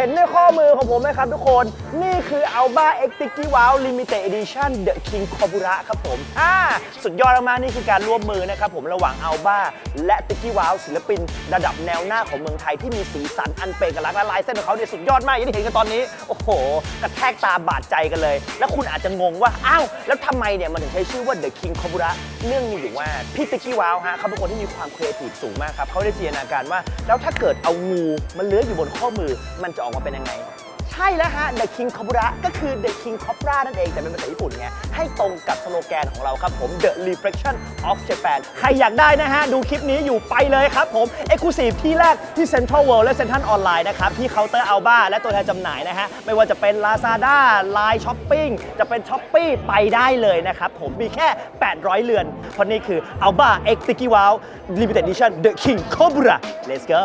เห็นในข้อมือของผมไหมครับทุกคน นี่คือ Alba X Tiki Wow Limited Edition The King Cobra ครับผมอ่าสุดยอดมากๆนี่คือการร่วมมือนะครับผมระหว่าง Alba และ Tiki Wow ศิลปิน ระดับแนวหน้าของเมืองไทยที่มีสีสันอันเป็นเอกลักษณ์และลายเส้นของเขาเนี่ยสุดยอดมากอย่างที่เห็นกันตอนนี้ โอ้โห กระแทกตาบาดใจกันเลย แล้วคุณอาจจะงงว่าอ้าวแล้วทำไมเนี่ยมันถึงใช้ชื่อว่า The King Cobra เรื่องมีอยู่ว่าพี่ติ๊กกี้ว้าวฮะเขาเป็นคนที่มีความครีเอทีฟสูงมากครับเขาได้จินตนาการว่า แล้วถ้าเกิดเอางูมันเลื้อยอยู่บนข้อมือมันจะออกมาเป็นยังไง ใช่แล้วฮะ The King Cobra ก็คือ The King Cobra นั่นเอง แต่เป็นภาษาญี่ปุ่นไง ให้ตรงกับสโลแกนของเราครับผม The Reflection of Japan ใครอยากได้นะฮะ ดูคลิปนี้อยู่ไปเลยครับผม Exclusive ที่แรกที่ Central World และ Central Online นะครับ ที่เคาน์เตอร์ Alba และตัวแทนจำหน่ายนะฮะ ไม่ว่าจะเป็น Lazada Line Shopping จะเป็น Shopee ไปได้เลยนะครับผมมีแค่ 800 เรือน เพราะนี่คือ Alba X Tiki Wow Limited Edition The King Cobra Let's go